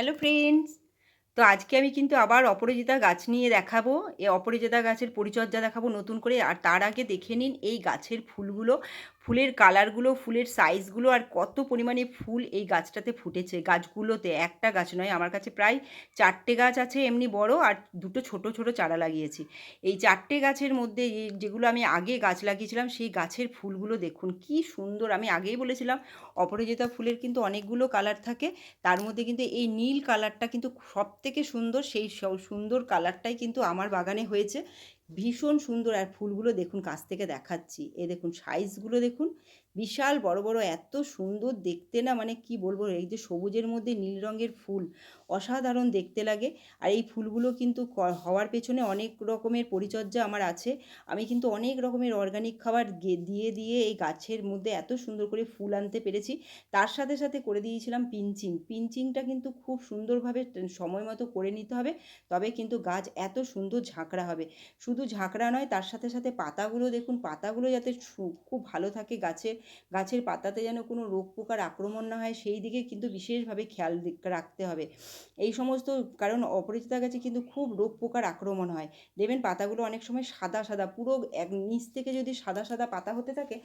Hello friends তো আজকে আমি কিন্তু আবার অপরাজিতা গাছ নিয়ে দেখাবো। এই অপরাজিতা গাছের পরিচর্যা দেখাবো নতুন করে। আর তার আগে দেখে নিন এই গাছের ফুলগুলো ফুলের কালারগুলো, ফুলের সাইজগুলো আর কত পরিমাণে ফুল এই গাছটাতে ফুটেছে। গাছগুলোতে একটা গাছ নয়, আমার কাছে প্রায় চারটে গাছ আছে এমনি বড় আর দুটো ছোট ছোট চারা লাগিয়েছি। এই চারটে গাছের মধ্যে যেগুলো আমি আগে গাছ লাগিয়েছিলাম, সেই গাছের ফুলগুলো দেখুন, কি সুন্দর। আমি আগেই বলেছিলাম, অপরাজিতা ফুলের কিন্তু অনেকগুলো কালার থাকে, তার মধ্যে কিন্তু এই নীল কালারটা কিন্তু সব থেকে সুন্দর, সেই সুন্দর কালারটাই কিন্তু আমার বাগানে হয়েছে। ভীষণ সুন্দর আর ফুলগুলো দেখুন কাছ থেকে দেখাচ্ছি। এ দেখুন সাইজগুলো দেখুন, বিশাল বড় বড়, এত সুন্দর দেখতে না মানে কি বলব, এই যে সবুজের মধ্যে নীল রঙের ফুল অসাধারণ দেখতে লাগে। আর এই ফুলগুলো কিন্তু হওয়ার পেছনে অনেক রকমের পরিচর্যা আমার আছে। আমি কিন্তু অনেক রকমের অর্গানিক খাবার দিয়ে দিয়ে এই গাছের মধ্যে এত সুন্দর করে ফুল আনতে পেরেছি। তার সাথে সাথে করে দিয়েছিলাম পিঞ্চিং পিঞ্চিংটা কিন্তু খুব সুন্দরভাবে সময় মতো করে নিতে হবে, তবে কিন্তু গাছ এত সুন্দর ঝাঁকড়া হবে। শুধু ঝাঁকড়া নয়, তার সাথে সাথে পাতাগুলো দেখুন, পাতাগুলো যাতে খুব ভালো থাকে গাছের গাছের পাতাতে যেন কোনো রোগ পোকার আক্রমণ না হয়, সেই দিকে কিন্তু বিশেষভাবে খেয়াল রাখতে হবে। এই সমস্ত, কারণ অপরিচিতা গাছে কিন্তু খুব রোগ পোকার আক্রমণ হয়। দেখবেন পাতাগুলো অনেক সময় সাদা সাদা, পুরো এক নিচ থেকে যদি সাদা সাদা পাতা হতে থাকে,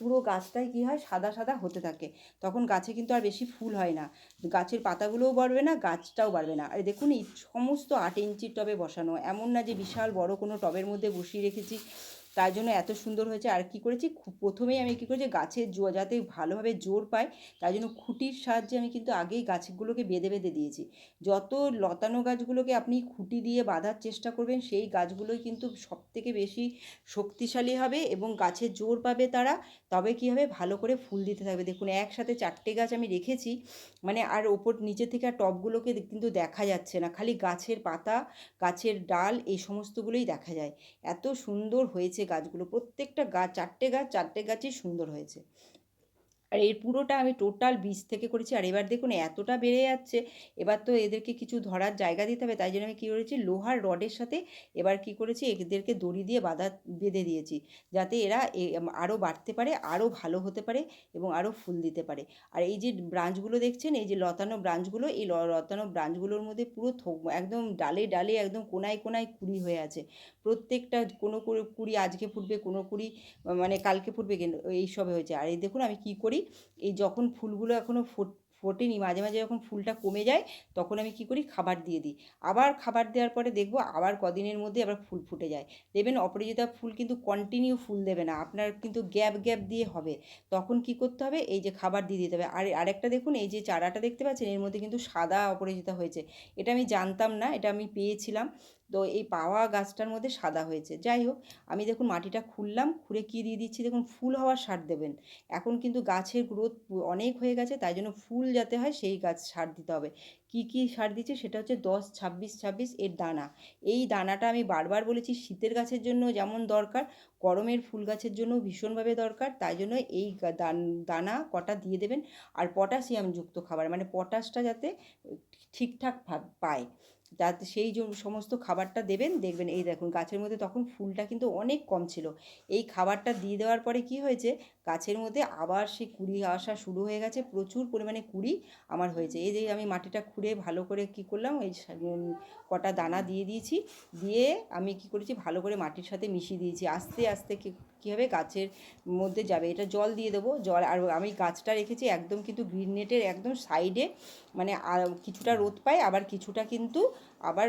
পুরো গাছটাই কী হয় সাদা সাদা হতে থাকে। তখন গাছে কিন্তু আর বেশি ফুল হয় না। গাছের পাতাগুলোও বাড়বে না, গাছটাও বাড়বে না। আর দেখুন, এই সমস্ত আট ইঞ্চির টবে বসানো, এমন না যে বিশাল বড় কোনো টবের মধ্যে বসিয়ে রেখেছি। তার জন্য এত সুন্দর হয়েছে। আর কি করেছি? প্রথমেই আমি কী করেছি, গাছের জো- যাতে ভালোভাবে জোর পায় তাই জন্য খুঁটির সাহায্যে আমি কিন্তু আগেই গাছগুলোকে বেঁধে বেঁধে দিয়েছি। যত লতানো গাছগুলোকে আপনি খুঁটি দিয়ে বাঁধার চেষ্টা করবেন, সেই গাছগুলোই কিন্তু সবথেকে বেশি শক্তিশালী হবে এবং গাছের জোর পাবে তারা। তবে কী হবে? ভালো করে ফুল দিতে থাকবে। দেখুন, একসাথে চারটে গাছ আমি রেখেছি মানে আর ওপর নিচে থেকে আর টবগুলোকে কিন্তু দেখা যাচ্ছে না। খালি গাছের পাতা, গাছের ডাল, এই সমস্তগুলোই দেখা যায়। এত সুন্দর হয়েছে গাছগুলো প্রত্যেকটা গাছ চারটে গাছ চারটে গাছই সুন্দর হয়েছে। আর এর পুরোটা আমি টোটাল বীজ থেকে করেছি। আর এবার দেখুন, এতটা বেড়ে যাচ্ছে। এবার তো এদেরকে কিছু ধরার জায়গা দিতে হবে। তাই জন্য আমি কী করেছি, লোহার রডের সাথে এবার কি করেছি, এদেরকে দড়ি দিয়ে বাঁধা, বেঁধে দিয়েছি। যাতে এরা আরও বাড়তে পারে আরও ভালো হতে পারে এবং আরও ফুল দিতে পারে। আর এই যে ব্রাঞ্চগুলো দেখছেন, এই যে লতানো ব্রাঞ্চগুলো, এই লতানো ব্রাঞ্চগুলোর মধ্যে পুরো একদম ডালে ডালে, একদম কোনায় কোনায় কুড়ি হয়ে আছে। প্রত্যেকটা কোনো কুড়ি আজকে ফুটবে, কোনো কুড়ি মানে কালকে ফুটবে কেন এইসবে হয়েছে। আর এই দেখুন, আমি কি করি এই যখন ফুলগুলো এখনও ফোট, ফোটেনি, মাঝে মাঝে যখন ফুলটা কমে যায়, তখন আমি কি করি? খাবার দিয়ে দিই। আবার খাবার দেওয়ার পরে দেখব আবার কদিনের মধ্যে আবার ফুল ফুটে যায়। দেখবেন অপরাজিতা ফুল কিন্তু কন্টিনিউ ফুল দেবে না। আপনার কিন্তু গ্যাপ গ্যাপ দিয়ে হবে। তখন কি করতে হবে? এই যে খাবার দিয়ে দিতে হবে। আর আরেকটা দেখুন, এই যে চারাটা দেখতে পাচ্ছেন, এর মধ্যে কিন্তু সাদা অপরাজিতা হয়েছে। এটা আমি জানতাম না, এটা আমি পেয়েছিলাম। তো এই পাওয়া গাছটার মধ্যে সাদা হয়েছে। যাই হোক, আমি দেখুন মাটিটা খুললাম, খুঁড়ে কী দিয়ে দিচ্ছি? দেখুন, ফুল হওয়ার সার দেবেন। এখন কিন্তু গাছের গ্রোথ অনেক হয়ে গেছে, তাই জন্য ফুল যাতে হয়, সেই গাছ সার দিতে হবে। কী কী সার দিচ্ছে? সেটা হচ্ছে দশ, ছাব্বিশ ছাব্বিশ এর দানা। এই দানাটা আমি বারবার বলেছি, শীতের গাছের জন্য যেমন দরকার, গরমের ফুল গাছের জন্য ভীষণভাবে দরকার, তাই জন্য এই দান- কটা দিয়ে দেবেন। আর পটাশিয়ামযুক্ত খাবার মানে পটাশটা যাতে ঠিকঠাক পায়। যাতে সেই যে সমস্ত খাবারটা দেবেন, দেখবেন এই দেখুন গাছের মধ্যে তখন ফুলটা কিন্তু অনেক কম ছিল। এই খাবারটা দিয়ে দেওয়ার পরে কি হয়েছে, গাছের মধ্যে আবার সেই কুড়ি আসা শুরু হয়ে গেছে, প্রচুর পরিমাণে কুড়ি আমার হয়েছে। এই যে আমি মাটিটা খুঁড়ে ভালো করে কি করলাম ওই কটা দানা দিয়ে দিয়েছি, দিয়ে আমি কি করেছি, ভালো করে মাটির সাথে মিশিয়ে দিয়েছি। আস্তে আস্তে কি হবে, গাছের মধ্যে যাবে। এটা জল দিয়ে দেবো, জল আর আমি গাছটা রেখেছি একদম কিন্তু গ্রিন নেটের একদম সাইডে মানে কিছুটা রোদ পায়, আবার কিছুটা কিন্তু আবার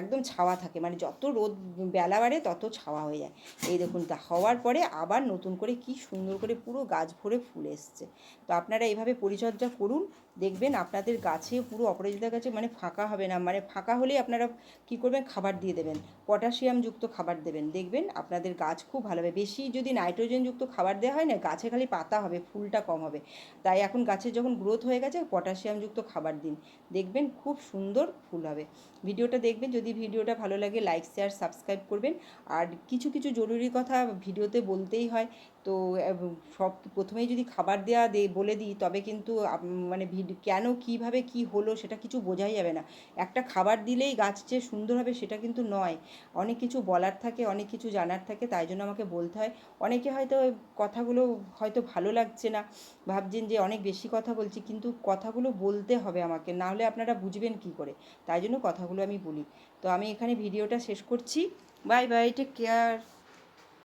একদম ছাওয়া থাকে। মানে যত রোদ বেলা বাড়ে তত ছাওয়া হয়ে যায়। এই দেখুন, তা হওয়ার পরে আবার নতুন করে কি সুন্দর করে পুরো গাছ ভরে ফুল এসছে। তো আপনারা এভাবে পরিচর্যা করুন। দেখবেন আপনাদের গাছে পুরো অপরাজিতা গাছে মানে ফাঁকা হবে না। মানে ফাঁকা হলেই আপনারা কি করবেন? খাবার দিয়ে দেবেন। পটাশিয়ামযুক্ত খাবার দেবেন। দেখবেন আপনাদের গাছ খুব ভালো হবে। বেশি যদি নাইট্রোজেনযুক্ত খাবার দেওয়া হয় না, গাছে খালি পাতা হবে, ফুলটা কম হবে। তাই এখন গাছের যখন গ্রোথ হয়ে গেছে, পটাশিয়ামযুক্ত খাবার দিন। দেখবেন খুব সুন্দর ফুল হবে। ভিডিওটা দেখবেন। যদি ভিডিওটা ভালো লাগে লাইক শেয়ার সাবস্ক্রাইব করবেন। আর কিছু কিছু জরুরি কথা ভিডিওতে বলতেই হয়। তো সব প্রথমেই যদি খাবার দেওয়া দে, বলে দিই, তবে কিন্তু মানে ভিড, কেন কীভাবে কি হলো সেটা কিছু বোঝাই যাবে না। একটা খাবার দিলেই গাছ যে সুন্দর হবে সেটা কিন্তু নয়। অনেক কিছু বলার থাকে, অনেক কিছু জানার থাকে, তাই জন্য আমাকে বলতে হয়। অনেকে হয়তো কথাগুলো হয়তো ভালো লাগছে না, ভাবছেন যে অনেক বেশি কথা বলছি, কিন্তু কথাগুলো বলতে হবে আমাকে, না হলে আপনারা বুঝবেন কি করে। তাই জন্য কথাগুলো আমি বলি। তো আমি এখানে ভিডিওটা শেষ করছি। Bye bye take care